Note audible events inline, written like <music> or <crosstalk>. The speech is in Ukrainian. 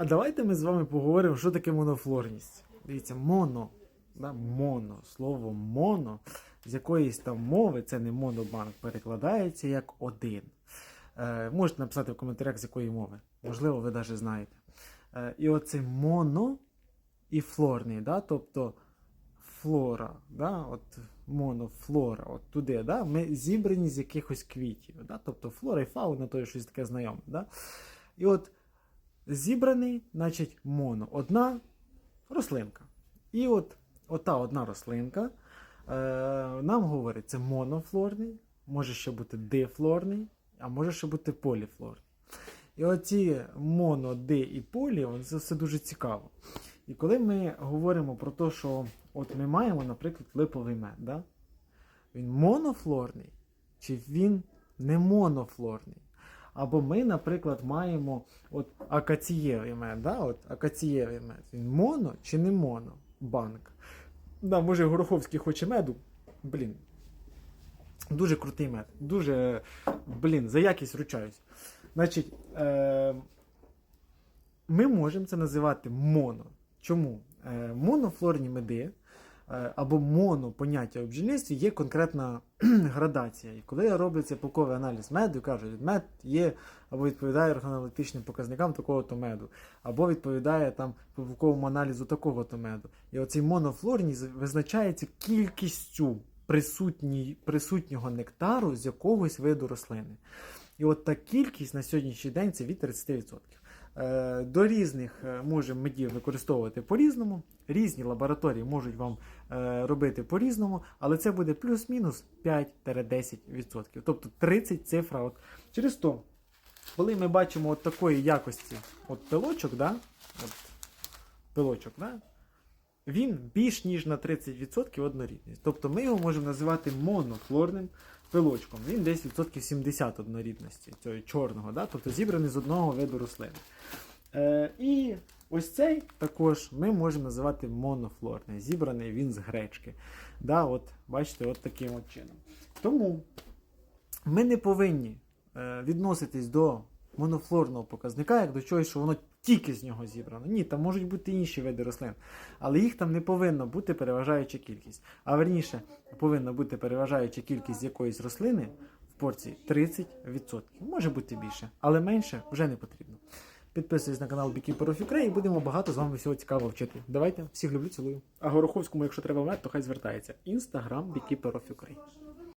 А давайте ми з вами поговоримо, що таке монофлорність. Дивіться, моно, да, моно, слово моно з якоїсь там мови, це не монобанк, перекладається як один. Е, можете написати в коментарях, з якої мови. Можливо, ви навіть знаєте. Е, і оце моно і флорний, да, тобто флора, да, от монофлора, от туди, да, ми зібрані з якихось квітів. Да, тобто флора і фауна, то є щось таке знайоме. Да. І от зібраний, значить, моно. Одна рослинка. І от ота одна рослинка е, нам говорить, це монофлорний, може ще бути дифлорний, а може ще бути поліфлорний. І оці моно, ди і полі, це все дуже цікаво. І коли ми говоримо про те, що от ми маємо, наприклад, липовий мед, да? він монофлорний, чи він не монофлорний? Або ми, наприклад, маємо от акацієвий мед, да? от акацієвий мед. Він моно чи не моно? Банк. Да, може, Гороховський хоче меду. Блін. Дуже крутий мед. Дуже, блін, за якість ручаюсь. Значить, е, ми можемо це називати моно. Чому? Е, монофлорні меди або моно поняття у бджільництві є конкретна <clears throat> градація. І коли я роблю цепоковий аналіз меду, кажуть, мед є або відповідає органолептичним показникам такого-то меду, або відповідає там пивковому аналізу такого-то меду. І оцей монофлорні визначається кількістю присутнього нектару з якогось виду рослини. І от та кількість на сьогоднішній день це від 30%. Е, До різних е, можемо медів використовувати по-різному. Різні лабораторії можуть вам е, робити по-різному, але це буде плюс-мінус 5-10%. Тобто 30 цифра. От. Через то, коли ми бачимо от такої якості от пилочок, да? от пилочок, да? він більш ніж на 30% однорідність. Тобто ми його можемо називати монофлорним пилочком. Він десь відсотків 70 однорідності цього чорного, да? тобто зібраний з одного виду рослини. Е, і ось цей також ми можемо називати монофлорний. Зібраний він з гречки. Да? От, бачите, от таким от чином. Тому ми не повинні е, відноситись до монофлорного показника, як до чогось, що воно тільки з нього зібрано. Ні, там можуть бути інші види рослин, але їх там не повинно бути переважаюча кількість. А верніше, повинна бути переважаюча кількість якоїсь рослини в порції 30%. Може бути більше, але менше вже не потрібно. Підписуйтесь на канал Beekeeper of Ukraine і будемо багато з вами всього цікавого вчити. Давайте, всіх люблю, цілую. А Гороховському, якщо треба мед, то хай звертається. Інстаграм Beekeeper of Ukraine.